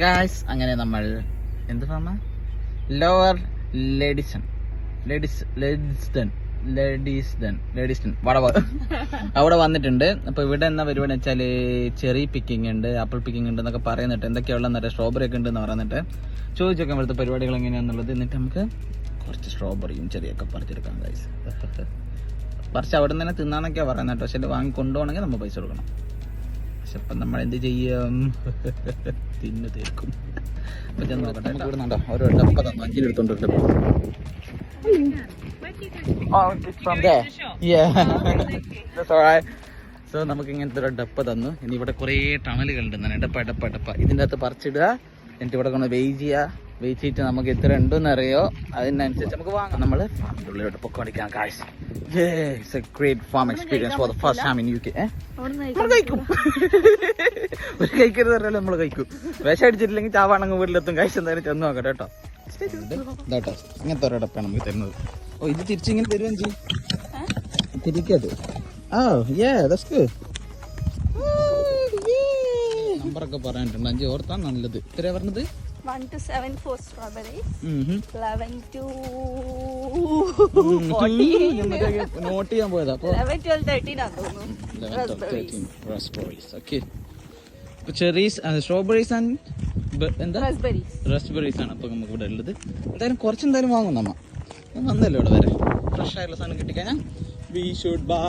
Guys അങ്ങനെ നമ്മൾ എന്ത് ഫാമ ലോവർ ലേഡിസൺ ലേഡീസ് ലേഡിസ്ഡൻ ലേഡീസ്ഡൻ ലേഡീസ്ഡൻ വടവ് അവിടെ വന്നിട്ടുണ്ട്. അപ്പൊ ഇവിടെ എന്താ പരിപാടി വെച്ചാൽ ചെറി പിക്കിംഗ് ഉണ്ട് ആപ്പിൾ പിക്കിംഗ് ഉണ്ട് എന്നൊക്കെ പറയുന്നിട്ട് എന്തൊക്കെയുള്ള സ്ട്രോബെറി ഒക്കെ ഉണ്ട് എന്ന് പറയുന്നിട്ട് ചോദിച്ചൊക്കെ ഇവിടുത്തെ പരിപാടികൾ എങ്ങനെയാണെന്നുള്ളത് എന്നിട്ട് നമുക്ക് കുറച്ച് സ്ട്രോബെറിയും ചെറിയൊക്കെ പറിച്ചെടുക്കാം ഗൈസ് പറിച്ച് അവിടെ നിന്ന് തന്നെ തിന്നാന്നൊക്കെയാ പറയുന്നത് പക്ഷെ വാങ്ങി കൊണ്ടുപോകണമെങ്കിൽ നമ്മൾ പൈസ കൊടുക്കണം. പക്ഷെ നമ്മൾ എന്ത് ചെയ്യും? തിന്നു തീർക്കും. അപ്പൊ ചെന്ന് നോക്കട്ടെ നമുക്ക് ഇവിടെ നിന്നുണ്ടോ ഓരോ ഡപ്പ തന്നു അഞ്ചിലെടുത്തോണ്ട് സോ നമുക്ക് ഇങ്ങനത്തെ ഒരു ഡപ്പ തന്നു. ഇനി ഇവിടെ കുറേ ടണലുകൾ ഉണ്ട് ഡപ്പ ഡപ്പ ഡപ്പ. ഇതിന്റെ അകത്ത് പറിച്ചിടുക. എന്നിട്ട് ഇവിടെ കൊണ്ട് വെയിറ്റ് ചെയ്യുക ചെയ്തിട്ട് നമുക്ക് എത്ര ഉണ്ടെന്ന് അറിയോ അതിനനുസരിച്ച് നമുക്ക് വാങ്ങാം. നമ്മൾ ഫാമിന്റെ ഉള്ളിലോട്ട് പൊക്കോണ്ടിരിക്കാം കാശ് it's a great farm experience for the first time in U K നമ്മൾ കഴിക്കും. ഒരു കഴിക്കരുത് അറിയാലോ നമ്മൾ കഴിക്കും. വിഷം അടിച്ചിട്ടില്ലെങ്കിൽ ചാവാണെങ്കിൽ വീട്ടിലെത്തും. കഴിച്ച് എന്തായാലും ചെന്ന് നോക്കട്ടെ കേട്ടോ. ഇതാട്ടോ ഇങ്ങനത്തെ ഒരു ഡപ്പാണ് നമുക്ക് തരുന്നത്. ഓ ഇത് തിരിച്ചിങ്ങനെ തരുകയും ചെയ്യും തിരിക്കത് ആ ഗുഡ് നമ്പറൊക്കെ പറഞ്ഞിട്ടുണ്ട്. അഞ്ച് ഓർത്താൻ നല്ലത്. ഇത്രയാ പറഞ്ഞത്? One to 7 for strawberries. ഉം. Eleven to ഉം. fourteen. നോട്ട് ചെയ്യാൻ പോയതാ അപ്പൊ Eleven, twelve, thirteen ആണെന്ന് തോന്നുന്നു. Raspberries. Raspberries okay cherries strawberries and എന്താ Raspberries. റസ്ബെറീസ് ആണ് അപ്പൊ നമുക്ക് ഇവിടെ ഉള്ളത് എന്തായാലും കുറച്ച് എന്തായാലും വാങ്ങും നമ്മ ഞാൻ വന്നല്ലോ ഇവിടെ വരെ ഫ്രഷ് ആയിട്ടുള്ള സാധനം കിട്ടിക്കഴിഞ്ഞാൽ we should buy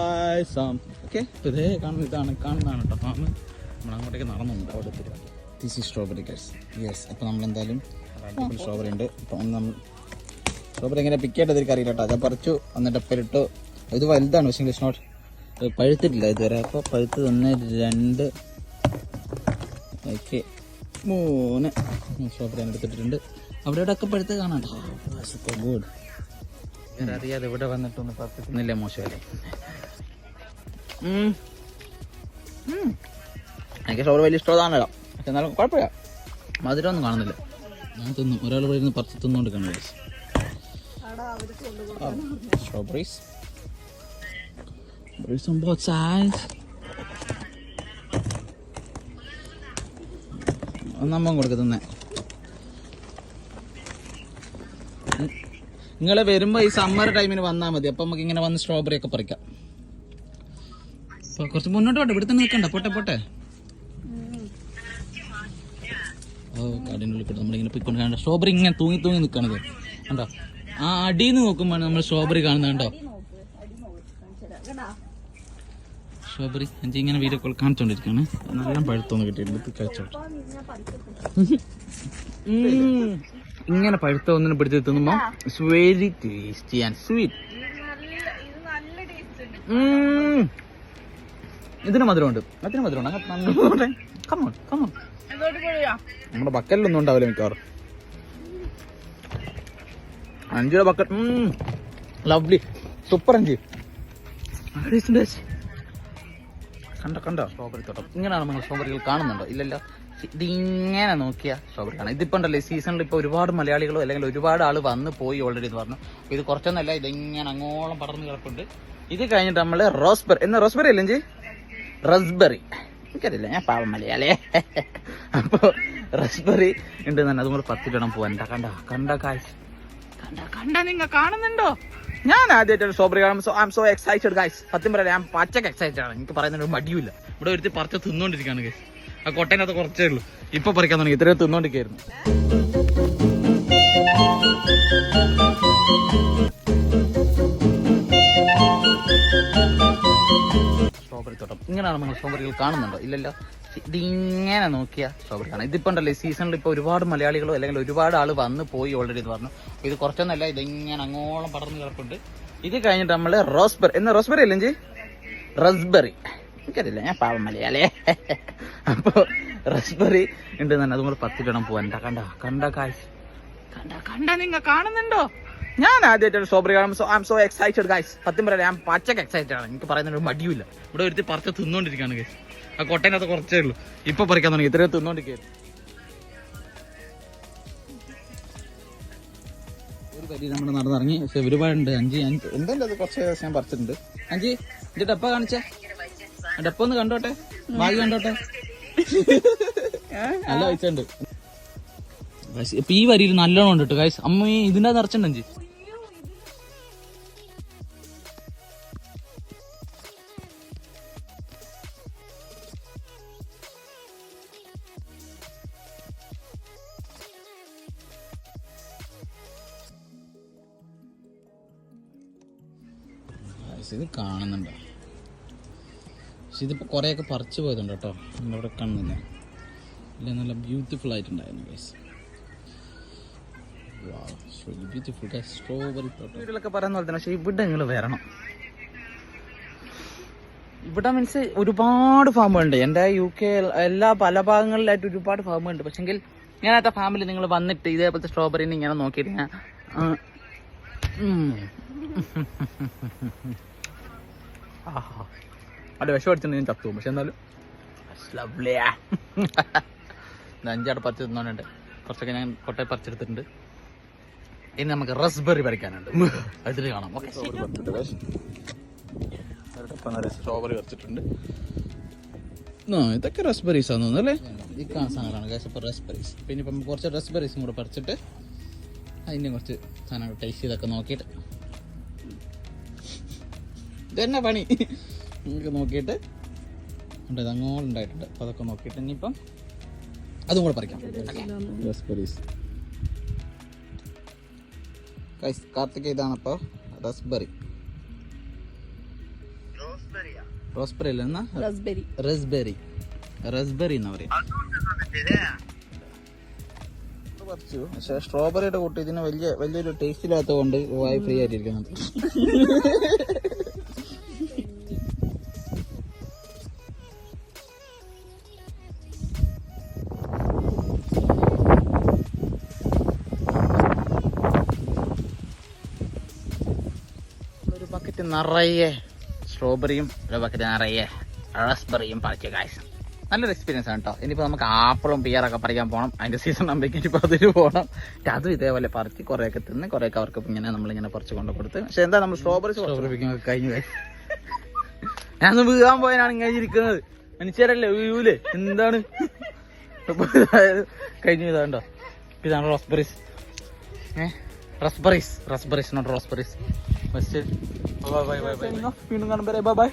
some okay ഇപ്പൊ ഇതേ കാണുന്ന ഇതാണ് കാണുന്നതാണ് കേട്ടോ ഫാം നമ്മൾ അങ്ങോട്ടേക്ക് നടന്നുണ്ട് അവിടെ ദിസ് ഈ സ്ട്രോബെറി ഗൈസ് യെസ് അപ്പോൾ നമ്മൾ എന്തായാലും സ്ട്രോബെറി ഉണ്ട്. അപ്പോൾ ഒന്ന് നമ്മൾ സ്ട്രോബെറി എങ്ങനെ പിക്ക് ചെയ്യേണ്ടത് എനിക്ക് അറിയില്ല കേട്ടോ. അത് പറിച്ചു എന്നിട്ട് പെരിട്ടു ഇത് വലുതാണ് പക്ഷേ ഇംഗ്ലീഷ് നോട്ട് പഴുത്തിട്ടില്ല ഇതുവരെ. അപ്പോൾ പഴുത്ത് ഒന്ന് രണ്ട് ഓക്കെ. മൂന്ന് സ്ട്രോബെറി ഞാൻ എടുത്തിട്ടുണ്ട്. അവിടെ ഇവിടെ ഒക്കെ പഴുത്ത് കാണാം സൂപ്പർ ഗുഡ് അറിയാതെ ഇവിടെ വന്നിട്ടൊന്ന് പറിക്കുന്നില്ല മോശമല്ലേ. എനിക്ക് സ്ട്രോബെറി വലിയ ഇഷ്ടമാണല്ലോ എന്നാലും കുഴപ്പമില്ല. മധുരമൊന്നും കാണുന്നില്ല. ഞാൻ തിന്നു. ഒരാൾ ഇവിടെ ഇരുന്ന് പറിച്ച് തിന്നുകൊണ്ട് കാണുന്നു strawberries strawberries. On both sides. ഒന്നമ്മ കൊടുക്കുന്നേ നിങ്ങൾ വരുമ്പോ ഈ സമ്മർ ടൈമിന് വന്നാൽ മതി. അപ്പൊ നമുക്ക് ഇങ്ങനെ വന്ന് സ്ട്രോബെറി ഒക്കെ പറിക്കാം. കുറച്ച് മുന്നോട്ട് പോട്ടെ. ഇവിടെ തന്നെ നിൽക്കണ്ട. പോട്ടെ പോട്ടെ. ഓ കാടിനുള്ളിൽ കിട്ടും നമ്മളിങ്ങനെ പോയിക്കൊണ്ട് കാണാൻ സ്ട്രോബറി ഇങ്ങനെ തൂങ്ങി തൂങ്ങി നിൽക്കണത് കണ്ടോ? ആ അടിയിൽ നിന്ന് നോക്കുമ്പോൾ നമ്മൾ സ്ട്രോബറി കാണുന്നത് കണ്ടോ? സ്ട്രോബറി അഞ്ചി ഇങ്ങനെ വീഡിയോ കോൾ കാണിച്ചോണ്ടിരിക്കാണ്. നല്ല പഴുത്തൊന്ന് കിട്ടിയിട്ടുണ്ട്. കഴിച്ചോട്ടെ. ഇങ്ങനെ പഴുത്ത ഒന്നിനെ പിടിച്ച് തിന്നുമ്പോ വെരി ടേസ്റ്റി ആൻഡ് സ്വീറ്റ് ഇതിന് മധുരമുണ്ട്. അതിന് മധുരമുണ്ട്. എന്തോട്ട് പോയാ നമ്മുടെ ബക്കറ്റിലൊന്നും ഉണ്ടാവില്ല മിക്കവാറും. അഞ്ചിയുടെ ബക്കറ്റ് ലവ്ലി സൂപ്പർ അഞ്ച്. കണ്ട കണ്ടോ? സ്ട്രോബെറി തോട്ടം. ഇങ്ങനെയാണ് നിങ്ങൾ സ്ട്രോബെറികൾ കാണുന്നുണ്ടോ? ഇല്ലല്ല. ഇതിങ്ങനെ നോക്കിയ സ്ട്രോബെറി കാണാം ഇതിപ്പോ ഉണ്ടല്ലോ സീസണിൽ ഇപ്പൊ ഒരുപാട് മലയാളികളോ അല്ലെങ്കിൽ ഒരുപാട് ആൾ വന്ന് പോയി ഓൾറെഡി എന്ന് പറഞ്ഞു. ഇത് കുറച്ചൊന്നല്ല ഇതിങ്ങനെ അങ്ങോളം പടർന്ന് കിടപ്പുണ്ട്. ഇത് കഴിഞ്ഞിട്ട് നമ്മൾ റോസ്ബെറി. എന്നാ റോസ്ബെറി അല്ലേ ഇഞ്ചി? റസ്ബെറി. എനിക്കറിയില്ല ഞാൻ പാവം മലയാളേ അപ്പൊ റസ്ബറി ഉണ്ട് തന്നെ അതും കൂടെ ഇടണം പോവാൻ. കണ്ട കണ്ട കാഴ്ച കണ്ട കണ്ട നിങ്ങൾ കാണുന്നുണ്ടോ? ഞാൻ ആദ്യമായിട്ട് സോബറി കാണുമ്പോൾ I M so excited guys സത്യം പറയാം ഞാൻ പച്ചക്ക് എക്സൈറ്റഡ് ആണ്. എനിക്ക് പറയുന്നൊരു മടിയില്ല ഇവിടെ ഒരുത്തി പറിച്ച് തിന്നുകൊണ്ടിരിക്കുകയാണ് ഗൈസ് ആ കൊട്ടേനകത്ത് കുറച്ചേ ഉള്ളൂ. ഇപ്പൊ പറിക്കാൻ തുടങ്ങി ഇത്രയും തിന്നോണ്ടിരിക്കായിരുന്നു ഇങ്ങനെയാണ് നിങ്ങൾ സ്ട്രോബെറികൾ കാണുന്നുണ്ടോ? ഇല്ലല്ലോ. ഇതിങ്ങനെ നോക്കിയ സ്ട്രോബെറി കാണാം. ഇതിപ്പോ ഉണ്ടല്ലോ സീസണിൽ ഇപ്പൊ ഒരുപാട് മലയാളികളോ അല്ലെങ്കിൽ ഒരുപാട് ആൾ വന്ന് പോയി ഓൾറെഡി എന്ന് പറഞ്ഞു. ഇത് കുറച്ചൊന്നല്ല ഇതിങ്ങനെ അങ്ങോളം പടർന്ന് കിടപ്പുണ്ട്. ഇത് കഴിഞ്ഞിട്ട് നമ്മൾ റോസ്ബെറി എന്നാ റോസ്ബെറി അല്ലേ? റസ്ബെറി. എനിക്കറിയില്ല ഞാൻ പാവം മലയാളിയെ അപ്പൊ റസ്ബെറി ഉണ്ട് തന്നെ അതും കൂടെ പോവാൻ. കണ്ട കണ്ട കാഴ്ച കണ്ട കണ്ട നിങ്ങൾ കാണുന്നുണ്ടോ? ഞാൻ ആദ്യമായിട്ട് strawberry so I'm so excited guys സത്യം പറയാം ഞാൻ പച്ചക്ക് എക്സൈറ്റഡ് ആണ്. എനിക്ക് പറയുന്ന ഒരു മടിയില്ല ഇവിടെ ഒരുത്തി പറിച്ച് തിന്നോണ്ടിരിക്കാണ് ഗൈസ് ആ കൊട്ടേനകത്ത് കുറച്ചേ ഉള്ളൂ. ഇപ്പൊ പറിക്കാൻ തുടങ്ങി. ഇത്രയും തിന്നോണ്ടിരിക്കുന്നു ഒരു പരി നമ്മൾ നടന്നിറങ്ങി. പക്ഷെ ഒരുപാടുണ്ട് അഞ്ച് അഞ്ച് എന്തെങ്കിലും അത് കുറച്ച് ദിവസം ഞാൻ പറിച്ചിട്ടുണ്ട്. അഞ്ചി എന്റെ ഡപ്പ കാണിച്ചേ. ഡപ്പ ഒന്ന് കണ്ടോട്ടെ? ബാഗ് കണ്ടോട്ടെ? നല്ല പൈസ ഉണ്ട് ഇപ്പൊ ഈ വരിയിൽ നല്ലോണം ഉണ്ട് കേട്ടോ ഗൈസ് അമ്മ ഇതിന്റെ നിറച്ചിട്ടുണ്ടെങ്കിൽ ഇത് കാണുന്നുണ്ട്? പക്ഷെ ഇതിപ്പോ കുറെയൊക്കെ പറിച്ചു പോയതുണ്ട് കേട്ടോ നമ്മളിവിടെ കാണുന്നില്ല ഇല്ല നല്ല ബ്യൂട്ടിഫുൾ ആയിട്ടുണ്ടായിരുന്നു ഗൈസ് സ്ട്രോബെറി പറയുന്ന പോലെ പക്ഷെ ഇവിടെ നിങ്ങൾ വരണം. ഇവിടെ മീൻസ് ഒരുപാട് ഫാമുകളുണ്ട്. എന്റെ യു കെ എല്ലാ പല ഭാഗങ്ങളിലായിട്ട് ഒരുപാട് ഫാമുണ്ട് പക്ഷെങ്കിൽ ഇങ്ങനത്തെ ഫാമിൽ നിങ്ങൾ വന്നിട്ട് ഇതേപോലത്തെ സ്ട്രോബെറിനെ ഇങ്ങനെ നോക്കിയിട്ട് ഞാൻ. അല്ല വിഷം അടിച്ചിട്ട് ഞാൻ ചത്തു പോകും പക്ഷെ എന്നാലും അഞ്ചാട് പറിച്ച് തിന്നോണ്ട് കുറച്ചൊക്കെ ഞാൻ കൊട്ടയെ പറിച്ചെടുത്തിട്ടുണ്ട്. ഇനി നമുക്ക് റസ്ബെറി പറിക്കാനുണ്ട് അതിൽ കാണാം. ഓക്കെ സ്ട്രോബെറി പറിച്ചിട്ടുണ്ട് ആ ഇതൊക്കെ റസ്ബെറീസ് ആണെന്ന് തോന്നുന്നല്ലേ ഈ കാണുന്ന സാധനങ്ങളാണ് കേസ് ഇപ്പോൾ റസ്ബെറീസ് പിന്നെ ഇപ്പം കുറച്ച് റസ്ബെറീസും കൂടെ പറിച്ചിട്ട് അതിന്റെ കുറച്ച് സാധനങ്ങൾ ടേസ്റ്റ് ചെയ്തൊക്കെ നോക്കിയിട്ട്. ഇതന്നെ പണി? നമുക്ക് നോക്കിയിട്ട്. ഉണ്ട് ഇത് അങ്ങോട്ട് ഉണ്ടായിട്ടുണ്ട് അപ്പോൾ അതൊക്കെ നോക്കിയിട്ട് ഇനിയിപ്പം അതും കൂടെ പറിക്കാം. റസ്ബെറീസ് കൈസ് കാർത്തിക ഇതാണ് അപ്പോൾ റസ്ബെറി. റോസ്ബെറി അല്ല എന്നാ? റസ്ബെറി. റസ്ബെറി. റസ്ബെറി എന്നാ പറയാ. പറിച്ചു. പക്ഷെ സ്ട്രോബെറിയുടെ കൂട്ടി ഇതിന് വലിയ വലിയൊരു ടേസ്റ്റ് ഇല്ലാത്തത് കൊണ്ട് വായി ഫ്രീ ആയിട്ടിരിക്കുന്നത് നിറയെ സ്ട്രോബെറിയും ഒരു ബക്കറ്റ് നിറയെ റസ്ബെറിയും പറിച്ചു കാശ് നല്ലൊരു എക്സ്പീരിയൻസ് ആണ് കേട്ടോ ഇനിയിപ്പോൾ നമുക്ക് ആപ്പിളും പിയറൊക്കെ പറിക്കാൻ പോകണം അതിന്റെ സീസൺ ആകുമ്പോഴേക്കും ഇനിയിപ്പോൾ അതിന് പോകണം അതും ഇതേപോലെ പറിച്ച് കുറേയൊക്കെ തിന്ന് കുറേയൊക്കെ അവർക്ക് ഇങ്ങനെ നമ്മളിങ്ങനെ പറിച്ച് കൊണ്ട് കൊടുത്ത്. പക്ഷെ എന്താ നമ്മൾ സ്ട്രോബെറി സ്ട്രോബെറി കഴിഞ്ഞു. ഞാൻ വീഴാൻ പോയനാണ് ഇങ്ങനെ ഇരിക്കുന്നത്. മനുഷ്യരല്ലേ വീഴൂലേ? എന്താണ്? കഴിഞ്ഞു ഇതാ കഴിഞ്ഞു ഇതാണ്ടോ ഇതാണ് റോസ്ബെറീസ് ഏഹ് raspberries raspberries not raspberries bye bye bye bye വീണ്ടും കാണുമ്പോൾ ബൈ ബൈ